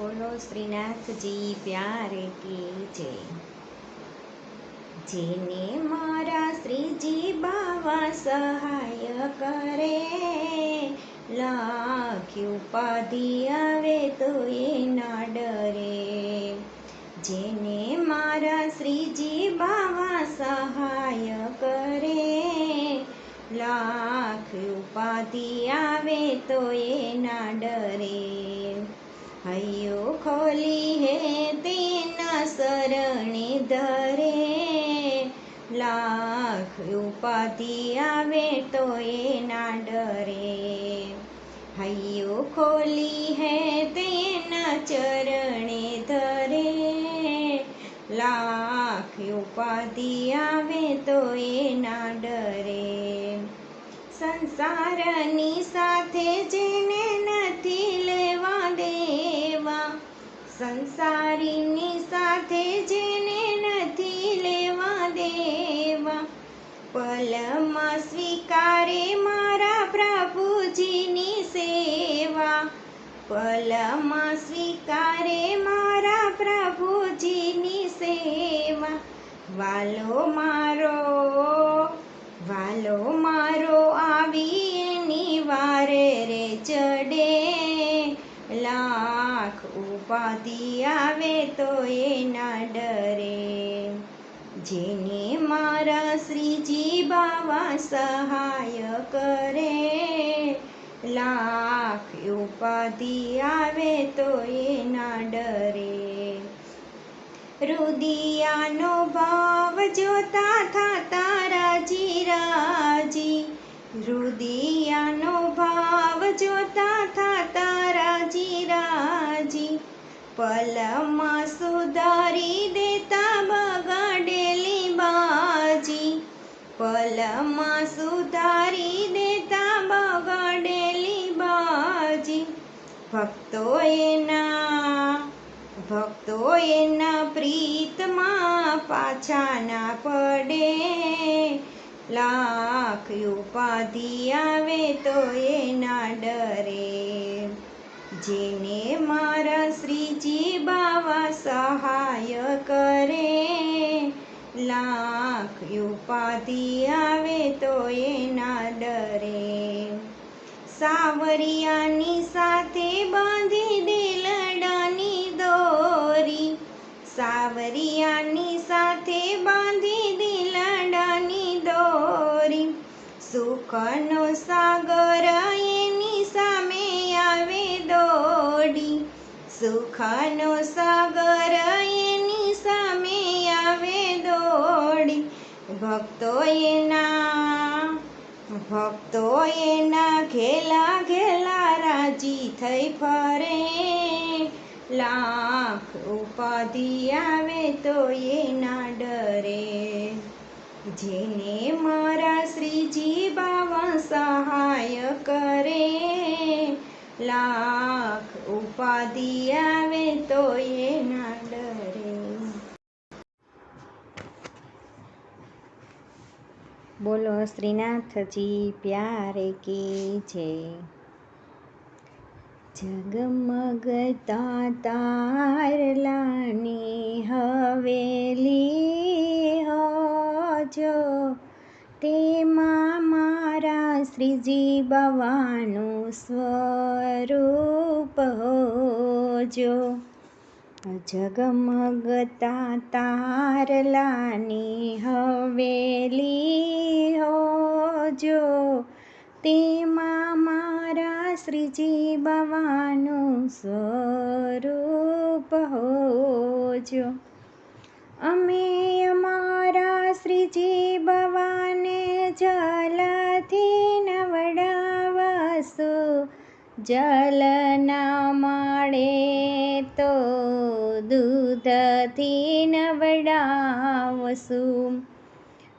બોલો શ્રીનાથજી, પ્યારે કે જય. જેને મારા શ્રીજી બાવા સહાય કરે, લાખી ઉપાધિ આવે તો એ ના ડરે. જેને મારા શ્રીજી બાવા સહાય કરે, લાખ ઉપાધિ આવે તો એ ના ડરે. હૈયો ખોલી હે તેના શરણે ધરે. લાખ ઉપાધિ આવે તો એના ડરે. હૈયો ખોલી હે તેના ચરણે ધરે. લાખ ઉપાધિ આવે તો એના ડરે. સંસારની સાથે જેને સંસારીની સાથે જેને નથી લેવા દેવા. પલમાં સ્વીકારે મારા પ્રભુજીની સેવા. પલમાં સ્વીકારે મારા પ્રભુજીની સેવા. વાલો મારો વાલો મારો ઉપાધિ આવે તો એ ના ડરે. જેને મારા શ્રીજી બાવા સહાય કરે. લાખ ઉપાધિ આવે તો એ ના ડરે. રુદિયાનો ભાવ જોતા થતા રાજી રાજી. રુદિયાનો ભાવ જોતા થતા રાજી રાજી. પલમાં સુધારી દેતા બગાડેલી બાજી. પલમાં સુધારી દેતા બગાડેલી બાજી. ભક્તો એના ભક્તો એના પ્રીતમાં પાછા ના પડે. લાખ ઉપાધિ આવે તો એના ડરે. જેને મારા સહાય કરે. લાખ ઉપાધિ આવે તો એના ડરે. સાવરિયાની સાથે બાંધી દિલડાની દોરી. સાવરિયાની સાથે બાંધી દિલડાની દોરી. સુખનો સુખનો સાગર એની સામે આવે દોડી. ભક્તો એના ભક્તો એના ઘેલા ઘેલા રાજી થઈ ફરે. લાખ ઉપાધિ આવે તો એ ના ડરે. જેને મારા શ્રીજી બાવા સહાય કરે. લાખ ઉપાધિ આવે તો ના ડરે બોલો શ્રીનાથજી, પ્યારે કે છે? જગમગતા તારલાની હવેલી હોજો તેમાં મારા શ્રીજી બવાનું સ્વરૂપ હોજો જગમગતા તારલાની હવેલી હોજો. તેમાં મારા શ્રીજી બાવાનું સ્વરૂપ હોજો. અમે જલ માળે તો દૂધથી નવડાવશું.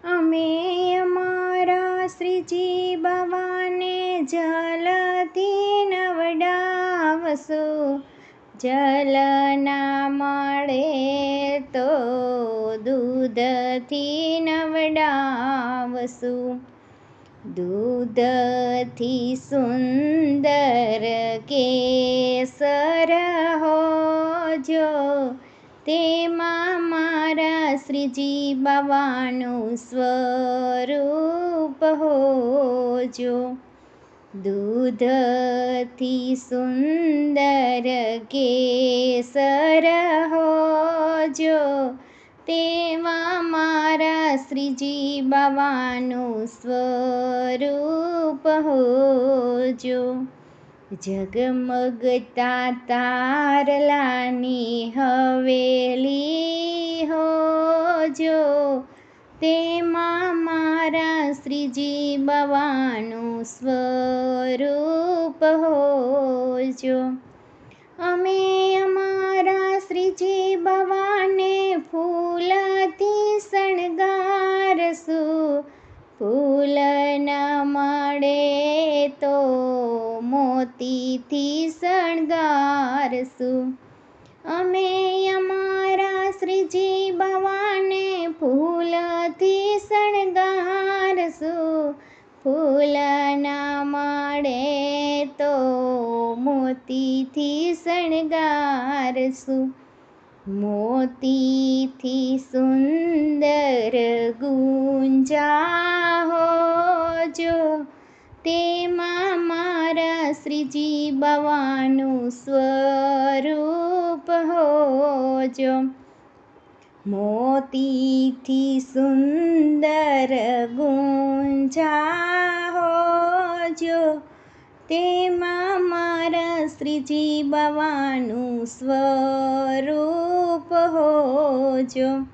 અમે અમારા શ્રીજી બાવાને જલથી નવડાવશું. જલના મળે તો દૂધથી નવડાવશું. દૂધથી સુંદર કેસર હોજો તેમાં મારા શ્રીજી બાવાનું સ્વરૂપ હોજો દૂધથી સુંદર કેસર હોજો તેમાં મારા શ્રીજી બાવાનું સ્વરૂપ હોજો. જગમગતા તારલાની હવેલી હોજો. તેમાં મારા શ્રીજી બાવાનું સ્વરૂપ હોજો. શણગારશું ફૂલના તો મોતીથી શણગારશું મોતીથી સુંદર ગુંજા હોજો તેમાં મારા શ્રીજી બાવાનું સ્વરૂપ હોજો મોતીથી સુંદર ગુંજા હોજો તેમાં મારા શ્રીજી બાવાનું સ્વરૂપ હોજો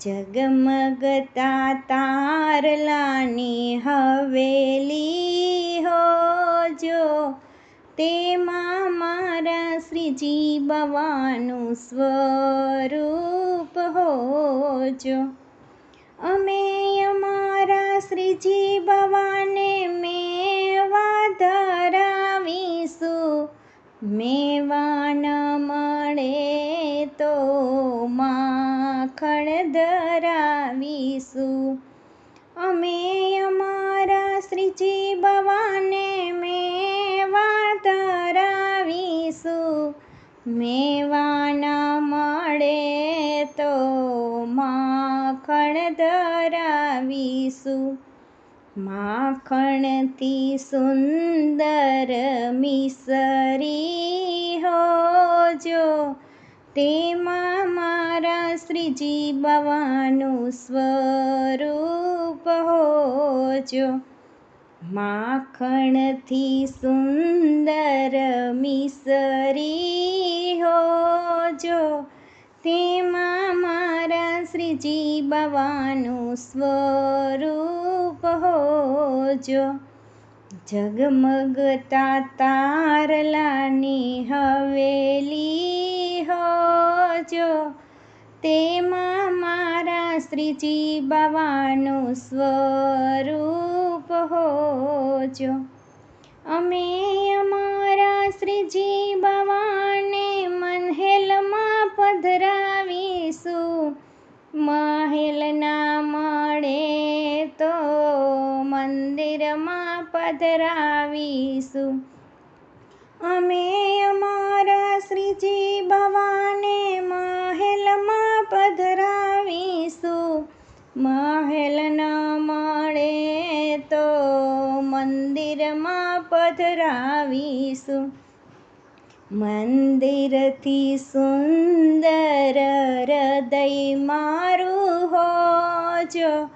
જગમગતા તારલાની હવેલી હોજો તેમાં મારા શ્રીજી બાવાનું સ્વરૂપ હોજો. અમે અમારા શ્રીજી ભવાને મેવા ધરાવીશું. મેવા ન મળે તો માખણ ધરાવીશું. અમે અમારા શ્રીજી ભવાને મેવા ધરાવીશું. મેવા માખણ ધરાવીશું. માખણથી સુંદર મિસરી હોજો. તેમાં મારા શ્રીજી બવાનું સ્વરૂપ હોજો. માખણથી સુંદર મિસરી હોજો. તેમાં બાવાનું સ્વરૂપ હોજો. જગમગતા તારલાની હવેલી હોજો. તેમાં મારા શ્રીજી બાવાનું સ્વરૂપ હોજો. અમે અમારા શ્રીજી બાવાને મનહેલમાં પધરાવીશું મહેલ ના મળે તો મંદિરમાં પધરાવીશું. અમે અમારા શ્રીજી ભવાને મહેલમાં પધરાવીશું. મહેલ ન મળે તો મંદિરમાં પધરાવીશું. મંદિરથી સુંદર હૃદય મારું હોજો.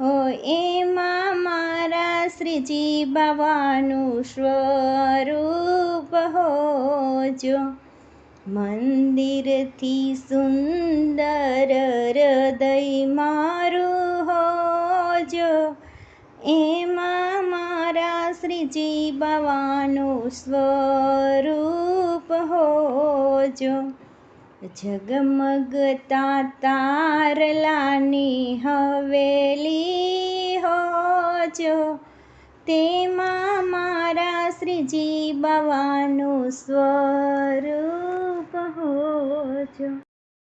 હો, એમાં મારા શ્રીજી બાવાનું સ્વરૂપ હોજો. મંદિરથી સુંદર હૃદય મારું હોજો. એમાં મારા શ્રીજી બાવાનું સ્વરૂપ હોજો જગમગતા તારલાની હવેલી હોજો. તેમાં મારા શ્રીજી બાવાનું સ્વરૂપ હોજો.